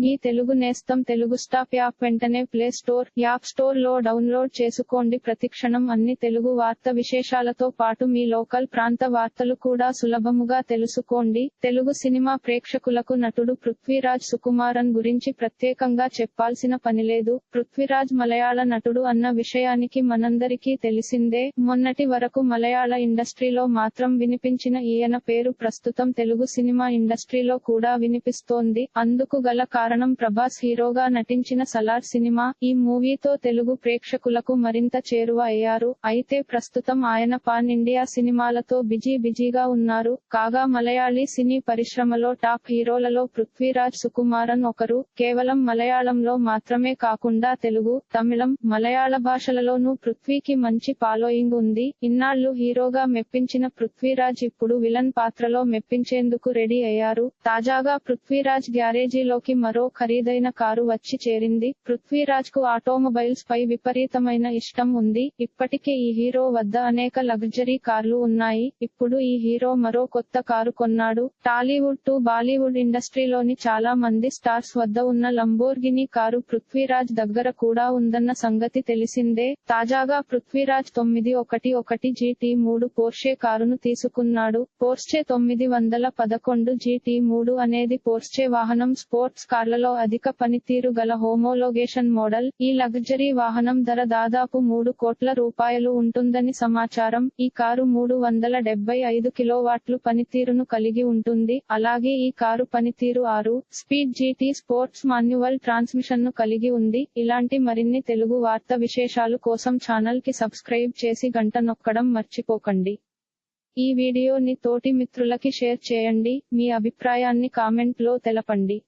మీ తెలుగు నేస్తం Telugu stop app వెంటనే play store app స్టోర్లో డౌన్లోడ్ చేసుకోండి. ప్రతిక్షణం అన్ని తెలుగు వార్త విశేషాలతో పాటు మీ లోకల్ ప్రాంత వార్తలు కూడా సులభముగా తెలుసుకోండి. తెలుగు సినిమా ప్రేక్షకులకు నటుడు పృథ్వీరాజ్ సుకుమారన్ గురించి ప్రత్యేకంగా చెప్పాల్సిన పనిలేదు పృథ్వీరాజ్ మలయాళ నటుడు అన్న విషయానికి మనందరికీ తెలిసిందే. మొన్నటి వరకు మలయాళ ఇండస్ట్రీలో మాత్రం వినిపించిన ఈయన పేరు ప్రస్తుతం తెలుగు సినిమా ఇండస్ట్రీలో కూడా వినిపిస్తోంది. అందుకు గల కారణం ప్రభాస్ హీరోగా నటించిన సలార్ సినిమా. ఈ మూవీతో తెలుగు ప్రేక్షకులకు మరింత చేరువ అయ్యారు. అయితే ప్రస్తుతం ఆయన పాన్ ఇండియా సినిమాలతో బిజీ బిజీగా ఉన్నారు. కాగా మలయాళీ సినీ పరిశ్రమలో టాప్ హీరోలలో పృథ్వీరాజ్ సుకుమారన్ ఒకరు. కేవలం మలయాళంలో మాత్రమే కాకుండా తెలుగు తమిళం మలయాళ భాషలలోనూ పృథ్వీకి మంచి ఫాలోయింగ్ ఉంది. ఇన్నాళ్ళు హీరోగా మెప్పించిన పృథ్వీరాజ్ ఇప్పుడు విలన్ పాత్రలో మెప్పించేందుకు రెడీ అయ్యారు. తాజాగా పృథ్వీరాజ్ గ్యారేజీలోకి మరో ఖరీదైన కారు వచ్చి చేరింది. పృథ్వీరాజ్కు ఆటోమొబైల్స్ పై విపరీతమైన ఇష్టం ఉంది. ఇప్పటికే ఈ హీరో వద్ద అనేక లగ్జరీ కార్లు ఉన్నాయి. ఇప్పుడు ఈ హీరో మరో కొత్త కారు కొన్నాడు. టాలీవుడ్ టు బాలీవుడ్ ఇండస్ట్రీలోని చాలా మంది స్టార్స్ వద్ద ఉన్న లంబోర్గిని కారు పృథ్వీరాజ్ దగ్గర కూడా ఉందన్న సంగతి తెలిసిందే. తాజాగా పృథ్వీరాజ్ తొమ్మిది ఒకటి ఒకటి జీటీ మూడు పోర్షే కారును తీసుకున్నాడు. పోర్షే తొమ్మిది వందల పదకొండు జీటీ మూడు అనేది పోర్షే వాహనం స్పోర్ట్స్ కార్లలో అధిక పనితీరు గల హోమోలోగేషన్ మోడల్ ఈ లగ్జరీ వాహనం ధర దాదాపు మూడు కోట్ల రూపాయలు ఉంటుందని సమాచారం. ఈ కారు మూడు వందల డెబ్బై ఐదు కిలోవాట్లు పనితీరును కలిగి ఉంటుంది. అలాగే ఈ కారు పనితీరు ఆరు స్పీడ్ జీటీ స్పోర్ట్స్ మాన్యువల్ ట్రాన్స్మిషన్ను కలిగి ఉంది. ఇలాంటి మరిన్ని తెలుగు వార్త విశేషాలు కోసం ఛానల్కి సబ్స్క్రైబ్ చేసి గంట నొక్కడం మర్చిపోకండి. ఈ వీడియోని తోటి మిత్రులకి షేర్ చేయండి. మీ అభిప్రాయాన్ని కామెంట్లో తెలపండి.